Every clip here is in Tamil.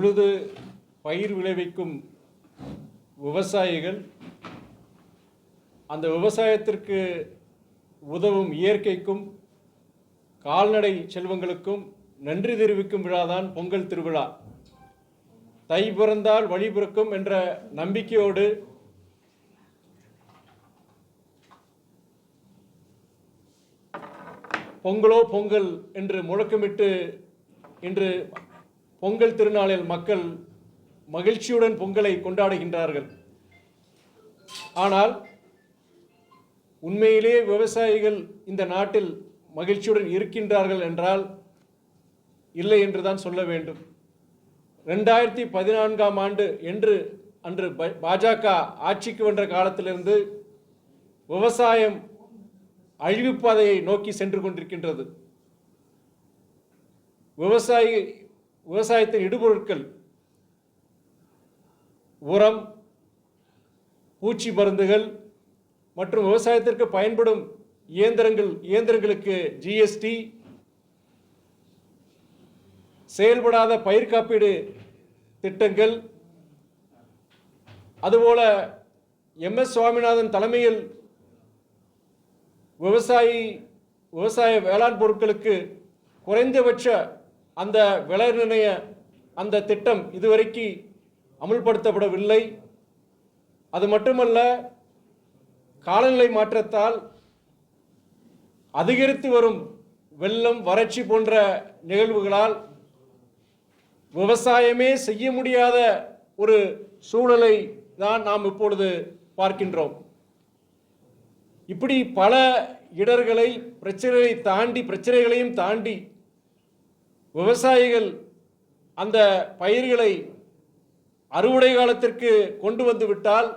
உழுது பயிர் விளைவிக்கும் விவசாயிகள் அந்த விவசாயத்திற்கு உதவும் இயற்கைக்கும் கால்நடை செல்வங்களுக்கும் நன்றி தெரிவிக்கும் விழாதான் பொங்கல் திருவிழா. தை பிறந்தால் வழி பிறக்கும் என்ற நம்பிக்கையோடு பொங்கலோ பொங்கல் என்று முழக்கமிட்டு இன்று பொங்கல் திருநாளில் மக்கள் மகிழ்ச்சியுடன் பொங்கலை கொண்டாடுகின்றார்கள். ஆனால் உண்மையிலே விவசாயிகள் இந்த நாட்டில் மகிழ்ச்சியுடன் இருக்கின்றார்கள் என்றால் இல்லை என்று தான் சொல்ல வேண்டும். ரெண்டாயிரத்தி பதினான்காம் ஆண்டு என்று அன்று பாஜக ஆட்சிக்கு வந்த காலத்திலிருந்து விவசாயம் அழிவுப்பாதையை நோக்கி சென்று கொண்டிருக்கின்றது. விவசாயி விவசாயத்தின் இடுபொருட்கள் உரம் பூச்சி மருந்துகள் மற்றும் விவசாயத்திற்கு பயன்படும் இயந்திரங்கள் இயந்திரங்களுக்கு ஜிஎஸ்டி செயல்படாத பயிர் காப்பீடு திட்டங்கள் அதுபோல எம் எஸ் சுவாமிநாதன் தலைமையில் விவசாயி விவசாய வேளாண் பொருட்களுக்கு குறைந்தபட்ச அந்த விலை நிர்ணய அந்த திட்டம் இதுவரைக்கு அமுல்படுத்தப்படவில்லை. அது மட்டுமல்ல காலநிலை மாற்றத்தால் அதிகரித்து வரும் வெள்ளம் வறட்சி போன்ற நிகழ்வுகளால் விவசாயமே செய்ய முடியாத ஒரு சூழலை தான் நாம் இப்பொழுது பார்க்கின்றோம். இப்படி பல இடர்களை பிரச்சனைகளை தாண்டி பிரச்சனைகளையும் தாண்டி விவசாயிகள் அந்த பயிர்களை அறுவடை காலத்திற்கு கொண்டு வந்து விட்டால்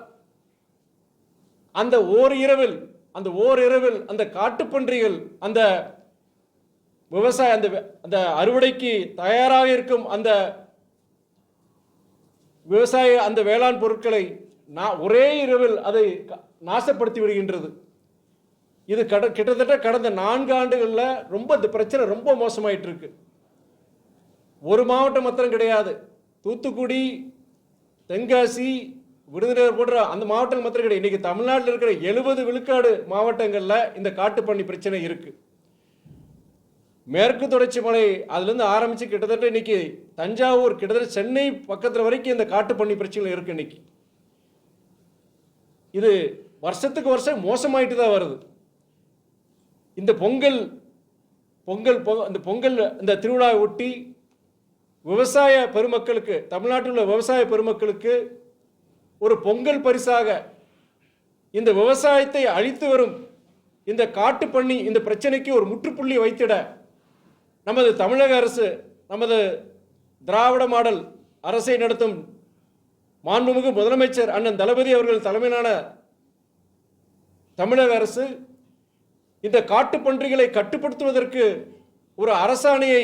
அந்த ஓர் இரவில் அந்த ஓர் இரவில் அந்த காட்டுப்பன்றிகள் அந்த விவசாய அந்த அந்த அறுவடைக்கு தயாராக இருக்கும் அந்த விவசாய அந்த வேளாண் பொருட்களை நான் ஒரே இரவில் அதை க- நாசப்படுத்தி விடுகின்றது. இது கட கிட்டத்தட்ட கடந்த நான்கு ஆண்டுகளில் ரொம்ப இந்த பிரச்சனை ரொம்ப மோசமாயிட்டு இருக்கு ஒரு மாவட்டம் மாத்திரம் கிடையாது. தூத்துக்குடி தென்காசி விருதுநகர் போன்ற அந்த மாவட்டங்கள் மாத்திரம் கிடையாது. இன்னைக்கு தமிழ்நாட்டில் இருக்கிற எழுபது விழுக்காடு மாவட்டங்களில் இந்த காட்டுப்பன்னி பிரச்சனை இருக்கு. மேற்கு தொடர்ச்சி மலை அதுலேருந்து ஆரம்பித்து கிட்டத்தட்ட இன்னைக்கு தஞ்சாவூர் கிட்டத்தட்ட சென்னை பக்கத்தில் வரைக்கும் இந்த காட்டுப்பன்னி பிரச்சனை இருக்கு இன்னைக்கு. இது வருஷத்துக்கு வருஷம் மோசமாயிட்டு தான் வருது. இந்த பொங்கல் பொங்கல் பொ- இந்த பொங்கல் இந்த திருவிழாவை ஒட்டி விவசாய பெருமக்களுக்கு தமிழ்நாட்டில் உள்ள விவசாய பெருமக்களுக்கு ஒரு பொங்கல் பரிசாக இந்த விவசாயத்தை அழித்து வரும் இந்த காட்டுப்பண்ணி இந்த பிரச்சனைக்கு ஒரு முற்றுப்புள்ளி வைத்திட நமது தமிழக அரசு நமது திராவிட மாடல் அரசை நடத்தும் மாண்புமிகு முதலமைச்சர் அண்ணன் தளபதி அவர்கள் தலைமையிலான தமிழக அரசு இந்த காட்டுப்பன்றிகளை கட்டுப்படுத்துவதற்கு ஒரு அரசாணையை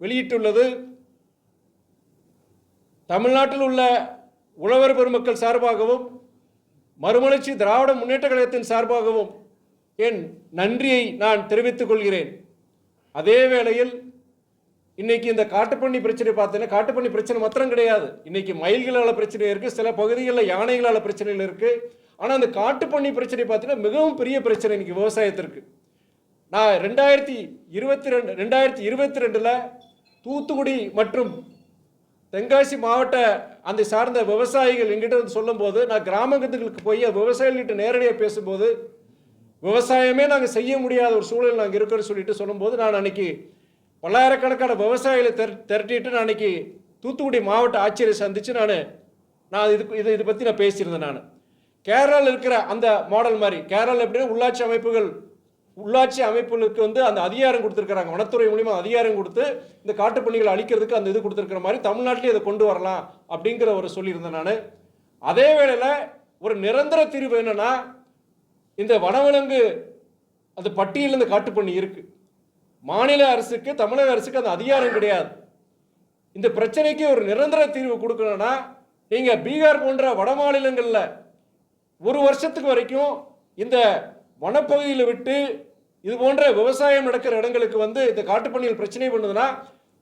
வெளியிட்டுள்ளது. தமிழ்நாட்டில் உள்ள உழவர் பெருமக்கள் சார்பாகவும் மறுமலர்ச்சி திராவிட முன்னேற்ற கழகத்தின் சார்பாகவும் என் நன்றியை நான் தெரிவித்துக் கொள்கிறேன். அதே வேளையில் இன்னைக்கு இந்த காட்டுப்பண்ணி பிரச்சனை பார்த்தீங்கன்னா காட்டுப்பண்ணி பிரச்சனை மாத்திரம் கிடையாது. இன்னைக்கு மயில்களால் பிரச்சனை இருக்கு சில பகுதிகளில் யானைகளால் பிரச்சனைகள் இருக்கு. ஆனால் அந்த காட்டுப்பண்ணி பிரச்சனை பார்த்தீங்கன்னா மிகவும் பெரிய பிரச்சனை இன்னைக்கு விவசாயத்திற்கு. நான் ரெண்டாயிரத்தி இருபத்தி ரெண்டு ரெண்டாயிரத்தி இருபத்தி ரெண்டில் தூத்துக்குடி மற்றும் தென்காசி மாவட்ட அந்த சார்ந்த விவசாயிகள் எங்கிட்ட வந்து சொல்லும்போது நான் கிராமங்களுக்கு போய் விவசாயிகள்கிட்ட நேரடியாக பேசும்போது விவசாயமே நாங்கள் செய்ய முடியாத ஒரு சூழல் நாங்கள் இருக்கிறோம் சொல்லிட்டு சொல்லும்போது நான் அன்னைக்கு பல்லாயிரக்கணக்கான விவசாயிகளை திர திரட்டிட்டு நான் அன்னைக்கு தூத்துக்குடி மாவட்ட ஆட்சியரை சந்தித்து நான் நான் இதுக்கு இது இதை பற்றி நான் பேசியிருந்தேன் நான். கேரளாவில் இருக்கிற அந்த மாடல் மாதிரி கேரளாவில் எப்படின்னா உள்ளாட்சி அமைப்புகள் உள்ளாட்சி அமைப்புகளுக்கு வந்து அந்த அதிகாரம் கொடுத்துருக்காங்க வனத்துறை மூலியமாக அதிகாரம் கொடுத்து இந்த காட்டுப்பணிகளை அழிக்கிறதுக்கு அந்த இது கொடுத்துருக்கிற மாதிரி தமிழ்நாட்டிலே இதை கொண்டு வரலாம் அப்படிங்கிற ஒரு சொல்லியிருந்தேன் நான். அதே வேளையில் ஒரு நிரந்தர தீர்வு என்னன்னா இந்த வனவிலங்கு அந்த பட்டியலில் இந்த காட்டுப்பண்ணி இருக்குது மாநில அரசுக்கு தமிழக அரசுக்கு அந்த அதிகாரம் கிடையாது. இந்த பிரச்சனைக்கு ஒரு நிரந்தர தீர்வு கொடுக்கணும்னா நீங்கள் பீகார் போன்ற வட மாநிலங்களில் ஒரு வருஷத்துக்கு வரைக்கும் இந்த வனப்பகுதியில் விட்டு இது போன்ற விவசாயம் நடக்கிற இடங்களுக்கு வந்து இந்த காட்டுப்பணியில் பிரச்சனை பண்ணுதுன்னா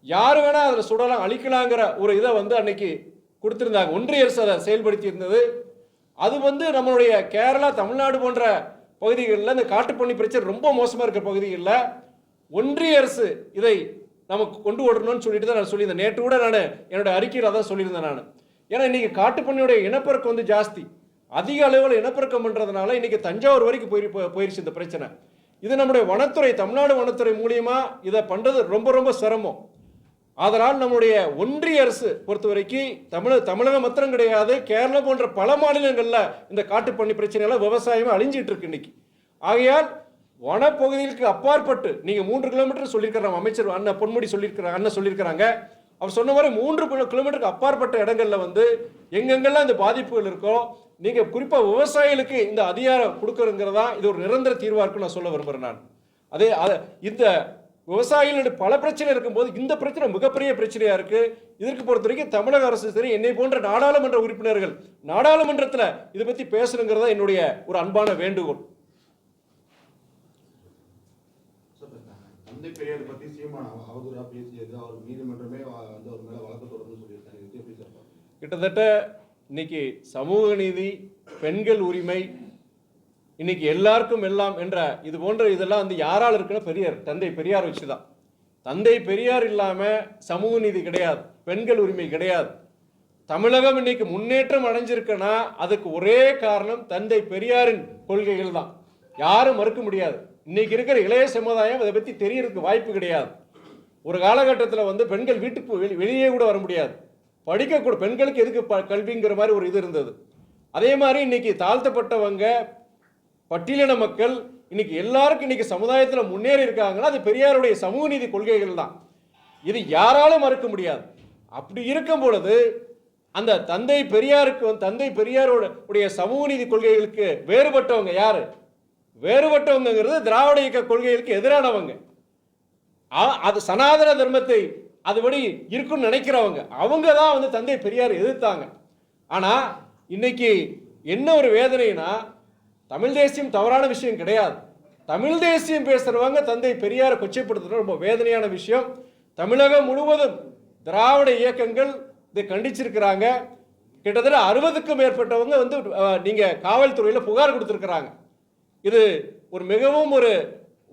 யார் வேணால் அதில் சுடலாம் அழிக்கலாங்கிற ஒரு இதை வந்து அன்னைக்கு கொடுத்துருந்தாங்க. ஒன்றிய அரசு அதை செயல்படுத்தி இருந்தது அது வந்து நம்மளுடைய கேரளா தமிழ்நாடு போன்ற பகுதிகளில் இந்த காட்டுப்பண்ணி பிரச்சனை ரொம்ப மோசமாக இருக்கிற பகுதிகளில் ஒன்றிய அரசு இதை நமக்கு கொண்டு ஓடணும்னு சொல்லிட்டு தான் நான் சொல்லியிருந்தேன். நேற்று கூட நான் என்னோட அறிக்கையில் அதான் சொல்லியிருந்தேன் நான். ஏன்னா இன்னைக்கு காட்டுப்பண்ணியுடைய இனப்பெருக்கம் வந்து ஜாஸ்தி. அதிக அளவில் இனப்பெருக்கம் பண்ணுறதுனால இன்றைக்கி தஞ்சாவூர் வரைக்கும் போய் போயிருச்சு இந்த பிரச்சனை. இது நம்முடைய வனத்துறை தமிழ்நாடு வனத்துறை மூலியமா இதை பண்ணுறது ரொம்ப ரொம்ப சிரமம். அதனால் நம்முடைய ஒன்றிய அரசு பொறுத்த வரைக்கும் தமிழ் தமிழகம் மாத்திரம் கிடையாது கேரளா போன்ற பல மாநிலங்களில் இந்த காட்டுப்பண்ணி பிரச்சனையெல்லாம் விவசாயமே அழிஞ்சிட்டு இருக்கு இன்னைக்கு. ஆகையால் வனப்பகுதிகளுக்கு அப்பாற்பட்டு நீங்கள் மூன்று கிலோமீட்டர் சொல்லியிருக்கிறாங்க அமைச்சர் அண்ணன் பொன்முடி சொல்லியிருக்கிறாங்க அண்ணன் சொல்லியிருக்கிறாங்க. அவர் சொன்ன மாதிரி மூன்று கிலோமீட்டருக்கு அப்பாற்பட்ட இடங்களில் வந்து எங்கெங்கெல்லாம் இந்த பாதிப்புகள் இருக்கோ நீங்கள் குறிப்பாக விவசாயிகளுக்கு இந்த அதிகாரம் கொடுக்கறங்கிறதா இது ஒரு நிரந்தர தீர்வாக இருக்குன்னு நான் சொல்ல விரும்புகிறேன் நான். அதே அத இந்த விவசாயிகளுடைய பல பிரச்சனை இருக்கும்போது இந்த பிரச்சனை மிகப்பெரிய பிரச்சனையா இருக்கு. இதற்கு பொறுத்த வரைக்கும் தமிழக அரசு சரி என்னை போன்ற நாடாளுமன்ற உறுப்பினர்கள் நாடாளுமன்றத்தில் இதை பத்தி பேசணுங்கிறதா என்னுடைய ஒரு அன்பான வேண்டுகோள். தந்தை பெரியார் பத்தி சீமான் அவ- அவதூறா பேசியது அவர் நீதிமன்றமே வ- வந்து அவர் மேல வழக்கு தொடர்ந்து சொல்லியிருக்காரு. இது எப்படி சார் பார்க்கணும்? கிட்டத்தட்ட இன்னைக்கு சமூக நீதி பெண்கள் உரிமை இன்னைக்கு எல்லாருக்கும் எல்லாம் என்ற இது போன்ற இதெல்லாம் வந்து யாரால் இருக்குன்னா பெரியார் தந்தை பெரியார் வச்சு தான் தந்தை பெரியார் இல்லாமல் சமூக நீதி கிடையாது பெண்கள் உரிமை கிடையாது. தமிழகம் இன்னைக்கு முன்னேற்றம் அடைஞ்சிருக்குன்னா அதுக்கு ஒரே காரணம் தந்தை பெரியாரின் கொள்கைகள் தான். யாரும் மறுக்க முடியாது. இன்னைக்கு இருக்கிற இளைய சமுதாயம் அதை பற்றி தெரியறதுக்கு வாய்ப்பு கிடையாது. ஒரு காலகட்டத்தில் வந்து பெண்கள் வீட்டுக்கு வெளியே கூட வர முடியாது. படிக்கக்கூட பெண்களுக்கு எதுக்கு ப- கல்விங்கிற மாதிரி ஒரு இது இருந்தது. அதே மாதிரி இன்னைக்கு தாழ்த்தப்பட்டவங்க பட்டியலின மக்கள் இன்னைக்கு எல்லாருக்கும் இன்னைக்கு சமுதாயத்தில் முன்னேறி இருக்காங்கன்னா அது பெரியாருடைய சமூக நீதி கொள்கைகள் தான். இது யாராலும் மறுக்க முடியாது. அப்படி இருக்கும் பொழுது அந்த தந்தை பெரியாருக்கு தந்தை பெரியாரோட உடைய சமூக நீதி கொள்கைகளுக்கு வேறுபட்டவங்க யாரு? வேறுபட்டவங்கிறது திராவிட இயக்க கொள்கைகளுக்கு எதிரானவங்க. ஆ- அது சனாதன தர்மத்தை அதுபடி இருக்குன்னு நினைக்கிறவங்க அவங்க தான் வந்து தந்தை பெரியார் எதிர்த்தாங்க. ஆனால் இன்னைக்கு என்ன ஒரு வேதனைனா தமிழ் தேசியம் தவறான விஷயம் கிடையாது. தமிழ் தேசியம் பேசுகிறவங்க தந்தை பெரியாரை கொச்சைப்படுத்துறது ரொம்ப வேதனையான விஷயம். தமிழகம் முழுவதும் திராவிட இயக்கங்கள் இதை கண்டிச்சிருக்கிறாங்க. கிட்டத்தட்ட அறுபதுக்கும் மேற்பட்டவங்க வந்து நீங்கள் காவல்துறையில் புகார் கொடுத்துருக்குறாங்க. இது ஒரு மிகவும் ஒரு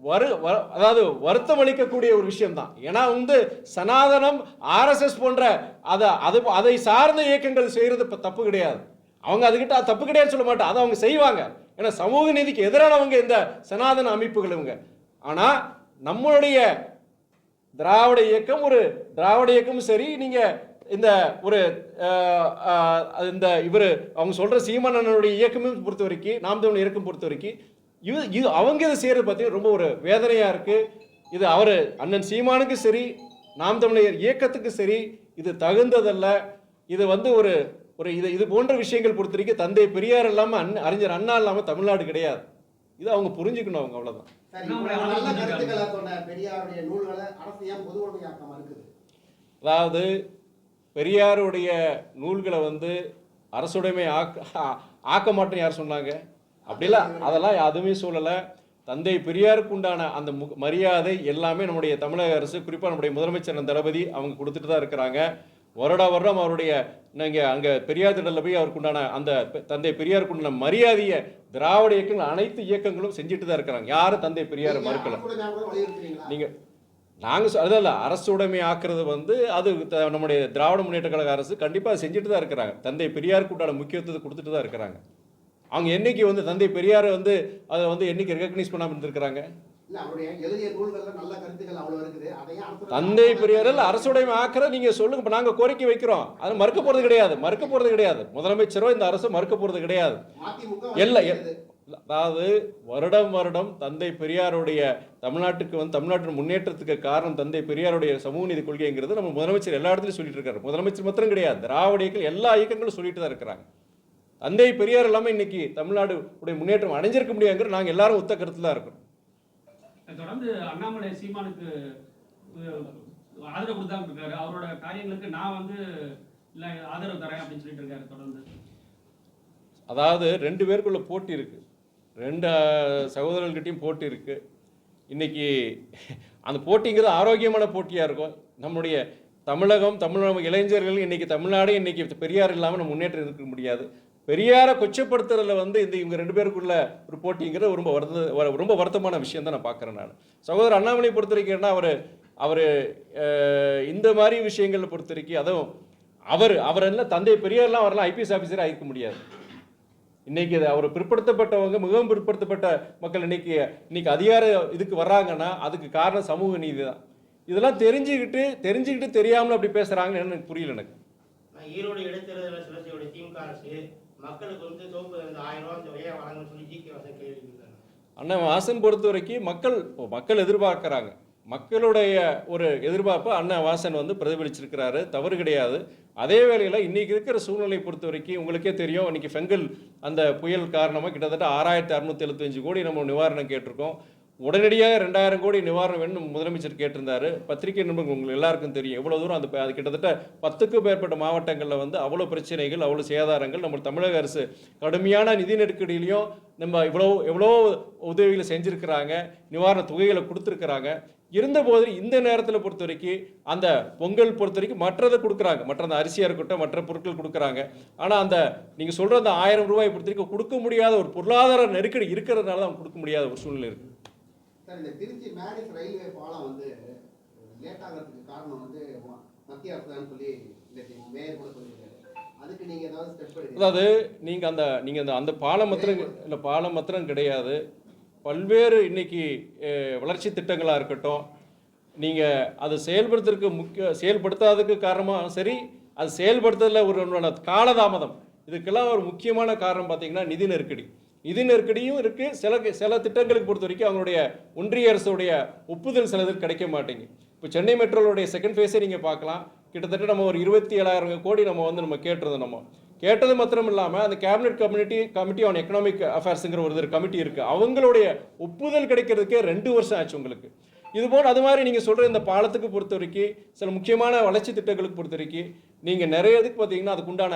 வரு வ- அதாவது வருத்தம் அளிக்கக்கூடிய ஒரு விஷயம் தான் ஏன்னா வந்து சனாதனம் ஆர்எஸ்எஸ் போன்ற அதை அது அதை சார்ந்த இயக்கங்கள் செய்கிறது இப்போ தப்பு கிடையாது. அவங்க அதுக்கிட்ட தப்பு கிடையாது சொல்ல மாட்டோம் அதை அவங்க செய்வாங்க. ஏன்னா சமூக நீதிக்கு எதிரானவங்க இந்த சனாதன அமைப்புகள் இவங்க. ஆனால் நம்மளுடைய திராவிட இயக்கம் ஒரு திராவிட இயக்கமும் சரி நீங்கள் இந்த ஒரு இந்த இவர் அவங்க சொல்கிற சீமானனுடைய இயக்கமும் பொறுத்த வரைக்கும் நாம் தமிழ் இயக்கம் பொறுத்த வரைக்கும் இது இது அவங்க இதை செய்யறது பார்த்தீங்கன்னா ரொம்ப ஒரு வேதனையா இருக்கு. இது அவர் அண்ணன் சீமானுக்கு சரி நாம் தமிழர் இயக்கத்துக்கு சரி இது தகுந்ததல்ல. இது வந்து ஒரு ஒரு இது இது போன்ற விஷயங்கள் பொறுத்த வரைக்கும் தந்தை பெரியார் இல்லாமல் அண்ணன் அறிஞர் அண்ணா இல்லாமல் தமிழ்நாடு கிடையாது. இது அவங்க புரிஞ்சுக்கணும் அவங்க இருக்குது அதாவது பெரியாருடைய நூல்களை வந்து அரசுடைமை ஆக்க ஆக்க மாட்டேன்னு யார் சொன்னாங்க? அப்படிலாம் அதெல்லாம் எதுவுமே சொல்லலை. தந்தை பெரியாருக்கு உண்டான அந்த மு மரியாதை எல்லாமே நம்முடைய தமிழக அரசு குறிப்பாக நம்முடைய முதலமைச்சர் தளபதி அவங்க கொடுத்துட்டு தான் இருக்கிறாங்க. வருடா வருடம் அவருடைய நீங்கள் அங்கே பெரியார் திடலில் போய் அவருக்கு உண்டான அந்த தந்தை பெரியாருக்கு உண்டான மரியாதையை திராவிட இயக்கங்கள் அனைத்து இயக்கங்களும் செஞ்சுட்டு தான் இருக்கிறாங்க. யாரும் தந்தை பெரியாரை மறுக்கல. அரசுடைய ஞாபகம் வலியுறுத்துறீங்களா? நீங்க நாங்க சொ- அதல்ல அரசு உடைமை ஆக்குறது வந்து அது நம்முடைய திராவிட முன்னேற்ற கழக அரசு கண்டிப்பா செஞ்சுட்டு தான் இருக்கிறாங்க. தந்தை பெரியாருக்கு உண்டான முக்கியத்துவத்தை கொடுத்துட்டு தான் இருக்கிறாங்க. அவங்க என்னைக்கு வந்து தந்தை பெரியார் வந்து அதை வந்து என்னைக்கு ரெகக்னைஸ் பண்ணாம இருந்திருக்கிறாங்க? அரசுடைய தந்தை பெரியாரில் அரசுடைமை ஆக்குறத நீங்க சொல்லுங்க. இப்ப நாங்க கோரிக்கை வைக்கிறோம். அது மறுக்க போறது கிடையாது மறுக்க போறது கிடையாது. முதலமைச்சரோ இந்த அரசு மறுக்க போறது கிடையாது. மதிமுக இல்ல எ- வலியுறுத்துது. அதாவது வருடம் வருடம் தந்தை பெரியாருடைய தமிழ்நாட்டுக்கு வந்து தமிழ்நாட்டின் முன்னேற்றத்துக்கு காரணம் தந்தை பெரியாருடைய சமூக நீதி கொள்கைங்கிறது நம்ம முதலமைச்சர் எல்லா இடத்துலையும் சொல்லிட்டு இருக்காரு. முதலமைச்சர் மாத்திரம் கிடையாது திராவிட இயக்கம் எல்லா இயக்கங்களும் சொல்லிட்டு தான் இருக்கிறாங்க. தந்தை பெரியார் இல்லாமல் இன்னைக்கு தமிழ்நாடு உடைய முன்னேற்றம் அடைஞ்சிருக்க முடியாங்கிற நாங்கள் எல்லாரும் ஒத்த கருத்துல தான் இருக்கிறோம் தொடர்ந்து அண்ணாமலை சீமானுக்கு ஆதரவு கொடுத்தாங்க இருக்காரு. அவரோட காரியங்களுக்கு நான் வந்து இல்ல ஆதரவு தரேன் அப்படின்னு சொல்லிட்டு இருக்காரு தொடர்ந்து. அதாவது ரெண்டு பேருக்குள்ள போட்டி இருக்கு. ரெண்டு அஹ், சகோதரர்கள்கிட்டயும் போட்டி இருக்கு. இன்னைக்கு அந்த போட்டிங்கிறது ஆரோக்கியமான போட்டியாக இருக்கும். நம்முடைய தமிழகம் தமிழக இளைஞர்கள் இன்னைக்கு தமிழ்நாடு இன்னைக்கு பெரியார் இல்லாமல் நம்ம முன்னேற்றம் இருக்க முடியாது. பெரியாரை கொச்சப்படுத்துறதுல வந்து இந்த இவங்க ரெண்டு பேருக்குள்ள ஒரு போட்டிங்கிறது ரொம்ப வருத்த ரொம்ப வருத்தமான விஷயம் தான் நான் பார்க்குறேன் நான். சகோதரர் அண்ணாமலை பொறுத்த வரைக்கும் அவர் அவர் இந்த மாதிரி விஷயங்களை பொறுத்த வரைக்கும் அதுவும் அவர் அவர் என்ன தந்தை பெரியார்லாம் அவரெல்லாம் ஐபிஎஸ் ஆஃபீஸராக ஆயிருக்க முடியாது. இன்னைக்கு இது அவர் பிற்படுத்தப்பட்டவங்க மிகவும் பிற்படுத்தப்பட்ட மக்கள் இன்னைக்கு இன்னைக்கு அதிகார இதுக்கு வர்றாங்கன்னா அதுக்கு காரணம் சமூக நீதி தான். இதெல்லாம் தெரிஞ்சுக்கிட்டு தெரிஞ்சுக்கிட்டு தெரியாமல் அப்படி பேசுகிறாங்கன்னு எனக்கு புரியல எனக்கு. ஈரோடு இடைத்தேர்தலில் சுழற்சியோட திமுக அரசு மக்களுக்கு வந்து சோப்பு இந்த ஆயிரம் ரூபா இந்த வழங்கணும்னு சொல்லி வாசன் கேள்வி அண்ணன் வாசன் பொறுத்த வரைக்கும் மக்கள் மக்கள் எதிர்பார்க்குறாங்க. மக்களுடைய ஒரு எதிர்பார்ப்பை அண்ணன் வாசன் வந்து பிரதிபலிச்சிருக்கிறாரு தவறு கிடையாது. அதே வேளையில் இன்னைக்கு இருக்கிற சூழ்நிலை பொறுத்த வரைக்கும் உங்களுக்கே தெரியும் இன்னைக்கு ஃபெங்கல் அந்த புயல் காரணமாக கிட்டத்தட்ட ஆறாயிரத்தி அறுநூத்தி எழுபத்தஞ்சு கோடி நம்ம நிவாரணம் கேட்டிருக்கோம். உடனடியாக ரெண்டாயிரம் கோடி நிவாரணம் வேணும் முதலமைச்சர் கேட்டிருந்தாரு. பத்திரிகை நண்பர்கள் உங்களுக்கு எல்லாருக்கும் தெரியும். எவ்வளோ தூரம் அந்த அது கிட்டத்தட்ட பத்துக்கும் மேற்பட்ட மாவட்டங்களில் வந்து அவ்வளோ பிரச்சனைகள் அவ்வளோ சேதாரங்கள் நம்ம தமிழக அரசு கடுமையான நிதி நெருக்கடியிலையும் நம்ம இவ்வளோ எவ்வளோ உதவிகளை செஞ்சுருக்கிறாங்க நிவாரண தொகைகளை கொடுத்துருக்குறாங்க. இருந்தபோது இந்த நேரத்தில் பொறுத்த வரைக்கும் அந்த பொங்கல் பொறுத்த வரைக்கும் மற்றதை கொடுக்குறாங்க. மற்ற அந்த அரிசியாக இருக்கட்டும் மற்ற பொருட்கள் கொடுக்குறாங்க. ஆனால் அந்த நீங்கள் சொல்கிற அந்த ஆயிரம் ரூபாய் பொறுத்த வரைக்கும் கொடுக்க முடியாத ஒரு பொருளாதார நெருக்கடி இருக்கிறதுனால தான் கொடுக்க முடியாத ஒரு சூழ்நிலை இருக்குது சார் இந்த திருச்சி மேரிஸ் ரயில்வே பாலம் வந்து லேட் ஆகிறதுக்கு காரணம் வந்து மத்திய அரசு சொல்லி இந்த மேயர் கூட சொல்லியிருக்காரு. அதுக்கு நீங்க அதாவது நீங்கள் அந்த நீங்கள் அந்த அந்த பாலம் மாத்திரம் இல்லை பாலம் மாத்திரம் கிடையாது. பல்வேறு இன்னைக்கு வளர்ச்சி திட்டங்களாக இருக்கட்டும் நீங்கள் அதை செயல்படுத்துறதுக்கு முக்கிய செயல்படுத்தாததுக்கு காரணமாக சரி அது செயல்படுத்துறதுல ஒரு காலதாமதம். இதுக்கெல்லாம் ஒரு முக்கியமான காரணம் பார்த்தீங்கன்னா நிதி நெருக்கடி. நிதி நெருக்கடியும் இருக்குது சில சில திட்டங்களுக்கு பொறுத்த வரைக்கும் அவங்களுடைய ஒன்றிய அரசுடைய ஒப்புதல் சிலது கிடைக்க மாட்டேங்குது. இப்போ சென்னை மெட்ரோலுடைய செகண்ட் ஃபேஸே நீங்கள் பார்க்கலாம். கிட்டத்தட்ட நம்ம ஒரு இருபத்தி ஏழாயிரம் கோடி நம்ம வந்து நம்ம கேட்டிருந்தோம் நம்ம. கேட்டது மாத்திரம் இல்லாமல் அந்த cabinet community committee on economic அஃபேர்ஸுங்கிற ஒரு கமிட்டி இருக்குது அவங்களுடைய ஒப்புதல் கிடைக்கிறதுக்கே ரெண்டு வருஷம் ஆச்சு உங்களுக்கு. இது போல் அது மாதிரி நீங்கள் சொல்கிற இந்த பாலத்துக்கு பொறுத்த வரைக்கும் சில முக்கியமான வளர்ச்சி திட்டங்களுக்கு பொறுத்த வரைக்கும் நீங்கள் நிறைய இதுக்கு பார்த்தீங்கன்னா அதுக்குண்டான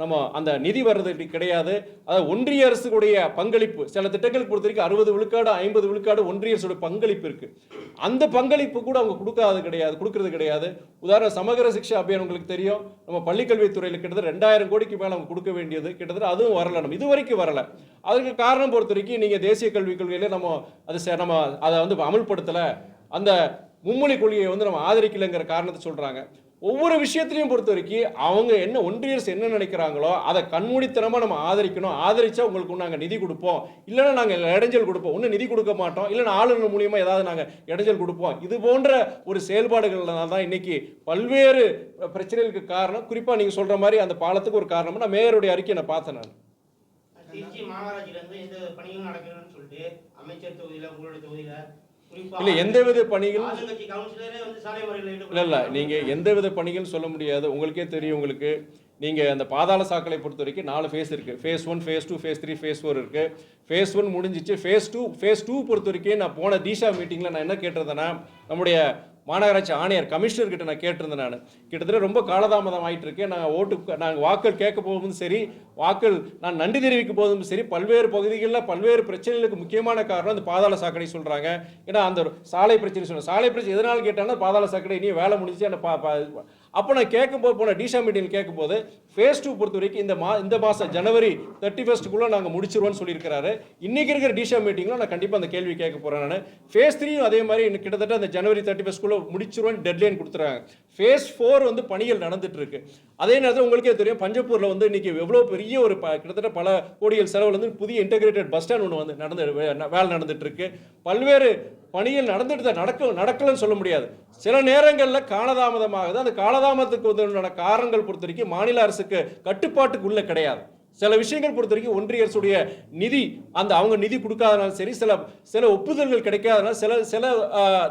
நம்ம அந்த நிதி வர்றது இப்படி கிடையாது. அதாவது ஒன்றிய அரசுடைய பங்களிப்பு சில திட்டங்களுக்கு பொறுத்த வரைக்கும் அறுபது விழுக்காடு ஐம்பது விழுக்காடு ஒன்றிய அரசுடைய பங்களிப்பு இருக்கு. அந்த பங்களிப்பு கூட அவங்க கொடுக்காது கிடையாது கொடுக்கறது கிடையாது. உதாரண சமகர சிக்ஷா அபியான் உங்களுக்கு தெரியும். நம்ம பள்ளிக்கல்வித்துறையில் கிட்டத்தட்ட ரெண்டாயிரம் கோடிக்கு மேலே அவங்க கொடுக்க வேண்டியது கிட்டத்தட்ட அதுவும் வரல. நம்ம இது வரைக்கும் வரல. அதுக்கு காரணம் பொறுத்த வரைக்கும் நீங்கள் தேசிய கல்விக் கொள்கையிலே நம்ம அது நம்ம அதை வந்து அமல்படுத்தலை. அந்த மும்மொழி கொள்கையை வந்து நம்ம ஆதரிக்கலைங்கிற காரணத்தை சொல்கிறாங்க ஒவ்வொரு விஷயத்திலையும் பொறுத்த வரைக்கும் அவங்க என்ன ஒன்றியர்ஸ் என்ன நினைக்கிறாங்களோ அதை கண்மூடித்தனமாக நம்ம ஆதரிக்கணும். ஆதரிச்சா உங்களுக்கு நாங்கள் நிதி கொடுப்போம். இல்லைன்னா நாங்கள் இடைஞ்சல் கொடுப்போம். ஒன்றும் நிதி கொடுக்க மாட்டோம். இல்லைன்னா ஆளுநர் மூலியமாக ஏதாவது நாங்கள் இடைஞ்சல் கொடுப்போம். இது போன்ற ஒரு செயல்பாடுகள்னால தான் இன்னைக்கு பல்வேறு பிரச்சனைகளுக்கு காரணம். குறிப்பாக நீங்கள் சொல்கிற மாதிரி அந்த பாலத்துக்கு ஒரு காரணம். நான் மேயருடைய அறிக்கையை நான் பார்த்தேன் நான். திருச்சி மாநகராட்சியில இருந்து எந்த பணியும் நடக்கணும்னு சொல்லிட்டு அமைச்சர் தொகுதியில உங்களுடைய தொகுதியில இல்லை எந்தவித பணிகள் இல்லை இல்லை நீங்கள் எந்தவித பணிகள் சொல்ல முடியாது. உங்களுக்கே தெரியும் உங்களுக்கு. நீங்கள் அந்த பாதாள சாக்கடை பொறுத்த வரைக்கும் நாலு ஃபேஸ் இருக்குது phase one phase two phase three phase four இருக்குது ஃபேஸ் ஒன் முடிஞ்சிச்சு. ஃபேஸ் டூ ஃபேஸ் டூ பொறுத்த வரைக்கும் நான் போன தீஷா மீட்டிங்கில் நான் என்ன கேட்டிருந்தேன்னா நம்முடைய மாநகராட்சி ஆணையர் கமிஷனர் கிட்ட நான் கேட்டிருந்தேன் நான். கிட்டத்தட்ட ரொம்ப காலதாமதம் ஆகிட்டு இருக்கேன் நாங்கள் ஓட்டு நாங்கள் வாக்கள் கேட்க போகும் சரி வாக்கள் நான் நன்றி தெரிவிக்க போதும் சரி பல்வேறு பகுதிகளில் பல்வேறு பிரச்சனைகளுக்கு முக்கியமான காரணம் அந்த பாதாள சாக்கடை சொல்கிறாங்க ஏன்னா அந்த சாலை பிரச்சனை சொல்கிறேன் சாலை பிரச்சனை எதனால் கேட்டாங்கன்னா பாதாள சாக்கடை இனி வேலை முடிஞ்சு அந்த பா- அப்போ நான் கேட்கும்போது போன டிஷா மீட்டிங் கேட்கும்போது ஃபேஸ் டூ பொறுத்த வரைக்கும் இந்த மா இந்த மாதம் ஜனவரி தேர்ட்டி ஃபஸ்ட்டுக்குள்ளே நாங்கள் முடிச்சிருவோம்னு சொல்லியிருக்கிறாரு. இன்றைக்கி இருக்கிற டிஷா மீட்டிங்கில் நான் கண்டிப்பாக அந்த கேள்வி கேட்க போகிறேன் நான். ஃபேஸ் த்ரீயும் அதே மாதிரி இன்னும் கிட்டத்தட்ட அந்த ஜனவரி தேர்ட்டி ஃபஸ்ட்டுக்குள்ளே முடிச்சிருவோம் டெட்லைன் கொடுத்துறாங்க. ஃபேஸ் ஃபோர் வந்து பணிகள் நடந்துட்டுருக்கு. அதே நேரத்தில் உங்களுக்கே தெரியும் பஞ்சப்பூரில் வந்து இன்றைக்கி எவ்வளோ பெரிய ஒரு ப- கிட்டத்தட்ட பல கோடிகள் செலவில் வந்து புதிய இன்டகிரேட்டட் பஸ் ஸ்டாண்ட் ஒன்று வந்து நடந்து வே- வேலை நடந்துட்டுருக்கு. பல்வேறு பணிகள் நடந்துட்டு நடக்க நடக்கலன்னு சொல்ல முடியாது. சில நேரங்களில் காலதாமதமாகுது. அந்த காலதாமதத்துக்கு உண்டான காரணங்கள் பொறுத்த வரைக்கும் மாநில அரசுக்கு கட்டுப்பாட்டுக்கு உள்ள கிடையாது. சில விஷயங்கள் பொறுத்த வரைக்கும் ஒன்றிய அரசுடைய நிதி அந்த அவங்க நிதி கொடுக்காதனாலும் சரி சில சில ஒப்புதல்கள் கிடைக்காதனால சில சில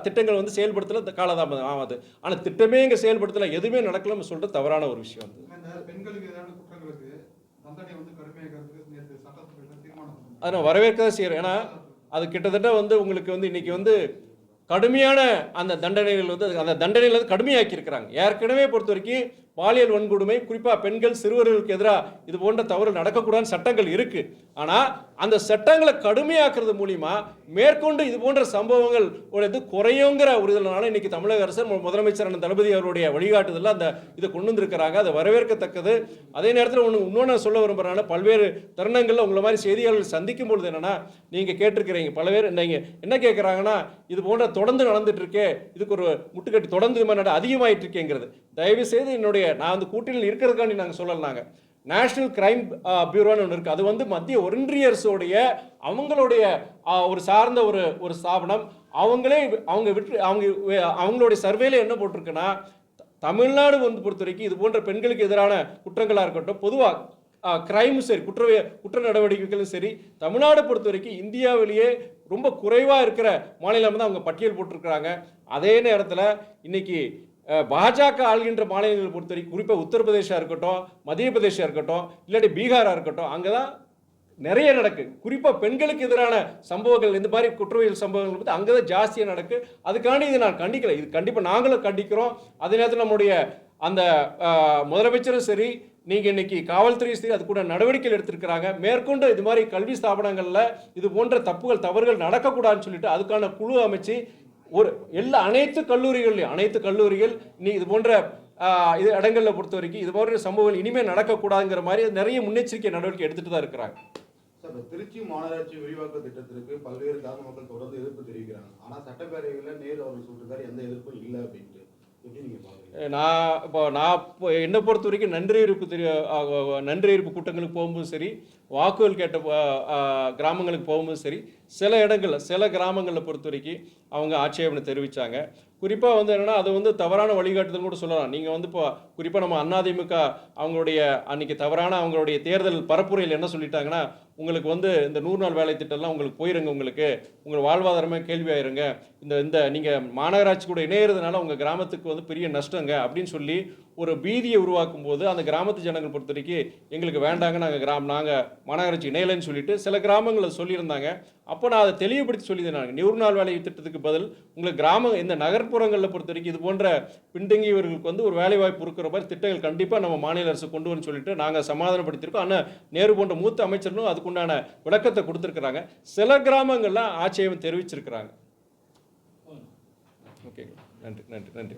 திட்டங்கள் வந்து செயல்படுத்தல இந்த காலதாமதம் ஆகாது. ஆனால் திட்டமே இங்கே செயல்படுத்தல எதுவுமே நடக்கலன்னு சொல்லிட்டு தவறான ஒரு விஷயம் வந்து. அதை நான் வரவேற்க தான் செய்கிறேன் ஏன்னா அது கிட்டத்தட்ட வந்து உங்களுக்கு வந்து இன்றைக்கி வந்து கடுமையான அந்த தண்டனைகள் வந்து அந்த தண்டனைகள் வந்து கடுமையாக்கி இருக்கிறாங்க ஏற்கனவே பொறுத்த வரைக்கும் பாலியல் வன்கொடுமை குறிப்பாக பெண்கள் சிறுவர்களுக்கு எதிராக இது போன்ற தவறு நடக்கக்கூடாதுன்னு சட்டங்கள் இருக்குது ஆனால் அந்த சட்டங்களை கடுமையாக்குறது மூலிமா மேற்கொண்டு இது போன்ற சம்பவங்கள் உடையது குறையுங்கிற ஒரு இதனால இன்னைக்கு தமிழக அரசு முதலமைச்சர் அண்ணன் தளபதி அவருடைய வழிகாட்டுதலில் அந்த இதை கொண்டு வந்திருக்கிறாங்க. அதை வரவேற்கத்தக்கது. அதே நேரத்தில் ஒன்று இன்னொன்று சொல்ல விரும்புகிறேன்னா பல்வேறு தருணங்களில் உங்களை மாதிரி செய்தியாளர்கள் சந்திக்கும் பொழுது என்னென்னா நீங்கள் கேட்டிருக்கிறீங்க. பல பேர் நீங்கள் என்ன கேட்குறாங்கன்னா இது போன்ற தொடர்ந்து நடந்துட்டு இருக்கே இதுக்கு ஒரு முட்டுக்கட்டி தொடர்ந்து இது மாதிரி நட- அதிகமாயிட்டு இருக்கேங்கிறது. தயவு செய்து என்னுடைய நான் வந்து கூட்டணியில் இருக்கிறதுக்காண்டி நாங்கள் சொல்லலாங்க நேஷனல் கிரைம் பியூரோன்னு ஒன்று இருக்குது அது வந்து மத்திய ஒன்றியர்ஸோடைய அவங்களுடைய ஒரு சார்ந்த ஒரு ஒரு ஸ்தாபனம். அவங்களே அவங்க விட்டு அவங்க அவங்களுடைய சர்வேல என்ன போட்டிருக்குன்னா தமிழ்நாடு வந்து பொறுத்த வரைக்கும் இது போன்ற பெண்களுக்கு எதிரான குற்றங்களாக இருக்கட்டும் பொதுவாக கிரைமும் சரி குற்ற குற்ற நடவடிக்கைகளும் சரி தமிழ்நாடு பொறுத்த வரைக்கும் இந்தியாவிலேயே ரொம்ப குறைவாக இருக்கிற மாநிலம் தான் அவங்க பட்டியல் போட்டிருக்கிறாங்க. அதே நேரத்தில் இன்னைக்கு பாஜக ஆள்கின்ற மாநிலங்களை பொறுத்த வரைக்கும் குறிப்பாக உத்தரப்பிரதேஷாக இருக்கட்டும் மத்திய பிரதேசாக இருக்கட்டும் இல்லாட்டி பீகாராக இருக்கட்டும் அங்கே தான் நிறைய நடக்கு. குறிப்பாக பெண்களுக்கு எதிரான சம்பவங்கள் இந்த மாதிரி குற்றவியல் சம்பவங்கள் வந்து அங்கே தான் ஜாஸ்தியாக நடக்கு. அதுக்காண்டி இதை நான் கண்டிக்கல. இது கண்டிப்பாக நாங்களும் கண்டிக்கிறோம். அதே நேரத்தில் நம்முடைய அந்த முதலமைச்சரும் சரி நீங்கள் இன்னைக்கு காவல்துறை சரி அது கூட நடவடிக்கைகள் எடுத்திருக்கிறாங்க. மேற்கொண்டு இது மாதிரி கல்வி ஸ்தாபனங்களில் இது போன்ற தப்புகள் தவறுகள் நடக்கக்கூடாதுன்னு சொல்லிட்டு அதுக்கான குழு அமைச்சு ஒரு எல்லா அனைத்து கல்லூரிகள்லையும் அனைத்து கல்லூரிகள் நீ இது போன்ற இது இடங்களில் பொறுத்த வரைக்கும் இது போன்ற சம்பவங்கள் இனிமேல் நடக்கக்கூடாதுங்கிற மாதிரி நிறைய முன்னெச்சரிக்கை நடவடிக்கை எடுத்துகிட்டு தான் இருக்கிறாங்க. சார் திருச்சி மாநகராட்சி விரிவாக்க திட்டத்திற்கு பல்வேறு கிராம மக்கள் தொடர்ந்து எதிர்ப்பு தெரிவிக்கிறாங்க. ஆனால் சட்டப்பேரவையில் நேரு அவர்கள் சொல்லிருக்காரு எந்த எதிர்ப்பும் இல்லை அப்படின்ட்டு. நான் இப்போ நான் இப்போ என்னை பொறுத்த வரைக்கும் நன்றி இருப்பு தெரிய நன்றி இருப்பு கூட்டங்களுக்கு போகும்போது சரி வாக்குகள் கேட்ட கிராமங்களுக்கு போகும்போது சரி சில இடங்களில் சில கிராமங்களில் பொறுத்த வரைக்கும் அவங்க ஆட்சேபனை தெரிவித்தாங்க குறிப்பாக வந்து என்னென்னா அது வந்து தவறான வழிகாட்டுதல் கூட சொல்லலாம். நீங்கள் வந்து இப்போ குறிப்பாக நம்ம அதிமுக அவங்களுடைய அன்னைக்கு தவறான அவங்களுடைய தேர்தல் பரப்புரையில் என்ன சொல்லிட்டாங்கன்னா உங்களுக்கு வந்து இந்த நூறு நாள் வேலை திட்டம்லாம் உங்களுக்கு போயிருங்க உங்களுக்கு. உங்கள் வாழ்வாதாரமே கேள்வியாயிருங்க. இந்த இந்த நீங்கள் மாநகராட்சி கூட இணையிறதுனால உங்கள் கிராமத்துக்கு வந்து பெரிய நஷ்டங்க அப்படின்னு சொல்லி ஒரு பீதியை உருவாக்கும் போது அந்த கிராமத்து ஜனங்கள் பொறுத்த வரைக்கும் எங்களுக்கு வேண்டாங்க நாங்கள் கிராம நாங்கள் மாநகராட்சி இணையலைன்னு சொல்லிட்டு சில கிராமங்களில் சொல்லியிருந்தாங்க. அப்போ நான் அதை தெளிவுபடுத்தி சொல்லியிருந்தேன் நூறு நாள் வேலை திட்டத்துக்கு பதில் உங்களுக்கு கிராம இந்த நகர்ப்புறங்களில் பொறுத்த வரைக்கும் இது போன்ற பின்தங்கியவர்களுக்கு வந்து ஒரு வேலை வாய்ப்பு இருக்கிற மாதிரி திட்டங்கள் கண்டிப்பாக நம்ம மாநில அரசு கொண்டு வரணும்னு சொல்லிட்டு நாங்கள் சமாதானப்படுத்தியிருக்கோம். ஆனால் நேரு போன்ற மூத்த அமைச்சர்களும் அதுக்குண்டான விளக்கத்தை கொடுத்துருக்குறாங்க. சில கிராமங்களில் ஆட்சேபம் தெரிவிச்சிருக்கிறாங்க. ஓகே நன்றி நன்றி நன்றி.